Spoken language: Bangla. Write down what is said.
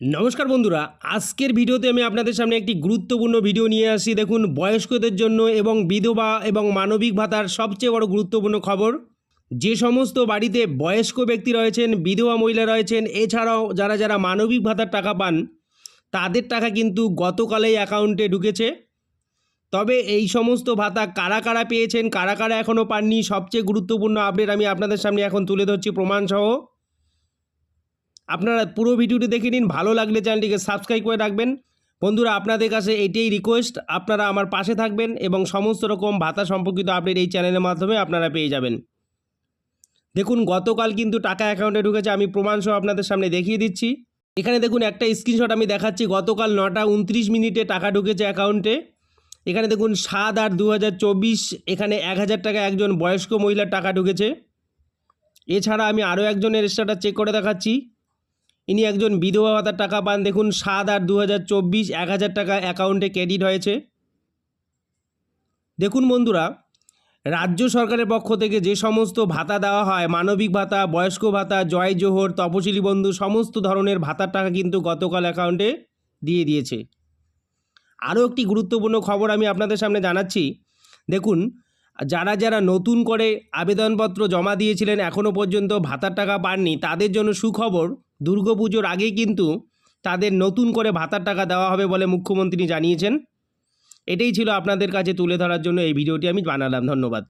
নমস্কার বন্ধুরা, আজকের ভিডিওতে আমি আপনাদের সামনে একটি গুরুত্বপূর্ণ ভিডিও নিয়ে আসি। দেখুন, বয়স্কদের জন্য এবং বিধবা এবং মানবিক ভাতার সবচেয়ে বড় গুরুত্বপূর্ণ খবর, যে সমস্ত বাড়িতে বয়স্ক ব্যক্তি রয়েছেন, বিধবা মহিলা রয়েছেন, এছাড়াও যারা যারা মানবিক ভাতার টাকা পান, তাদের টাকা কিন্তু গতকালেই অ্যাকাউন্টে ঢুকেছে। তবে এই সমস্ত ভাতা কারা কারা পেয়েছেন, কারা কারা এখনও পাননি, সবচেয়ে গুরুত্বপূর্ণ আপডেট আমি আপনাদের সামনে এখন তুলে ধরছি প্রমাণসহ। আপনারা পুরো ভিডিওটি দেখে নিন। ভালো লাগলে চ্যানেলটিকে সাবস্ক্রাইব করে রাখবেন। বন্ধুরা, আপনাদের কাছে এটাই রিকোয়েস্ট আপনারা আমার পাশে থাকবেন এবং সমস্ত রকম ভাতা সম্পর্কিত আপডেট এই চ্যানেলের মাধ্যমে আপনারা পেয়ে যাবেন। দেখুন, গতকাল কিন্তু টাকা অ্যাকাউন্টে ঢুকেছে, আমি প্রমাণসহ আপনাদের সামনে দেখিয়ে দিচ্ছি। এখানে দেখুন, একটা স্ক্রিনশট আমি দেখাচ্ছি। গতকাল নটা উনত্রিশ মিনিটে টাকা ঢুকেছে অ্যাকাউন্টে এখানে দেখুন, সাত আট দু এখানে এক হাজার টাকা একজন বয়স্ক মহিলার টাকা ঢুকেছে। এছাড়া আমি আরও একজনের স্ট্যাটাস চেক করে দেখাচ্ছি। ইনি একজন বিধবা ভাতার টাকা পান। দেখুন, সাত আট দু হাজার চব্বিশ, এক হাজার টাকা অ্যাকাউন্টে ক্রেডিট হয়েছে। দেখুন বন্ধুরা, রাজ্য সরকারের পক্ষ থেকে যে সমস্ত ভাতা দেওয়া হয়, মানবিক ভাতা, বয়স্ক ভাতা, জয় জোহর, তপশিলি বন্ধু, সমস্ত ধরনের ভাতার টাকা কিন্তু গতকাল অ্যাকাউন্টে দিয়ে দিয়েছে। আরও একটি গুরুত্বপূর্ণ খবর আমি আপনাদের সামনে জানাচ্ছি। দেখুন, যারা যারা নতুন করে আবেদনপত্র জমা দিয়েছিলেন এখনও পর্যন্ত ভাতার টাকা পাননি, তাদের জন্য সুখবর দুর্গাপুজোর আগেই কিন্তু তাদের নতুন করে ভাতার টাকা দেওয়া হবে বলে মুখ্যমন্ত্রী জানিয়েছেন। এটাই ছিল আপনাদের কাছে তুলে ধরার জন্য এই ভিডিওটি আমি বানালাম। ধন্যবাদ।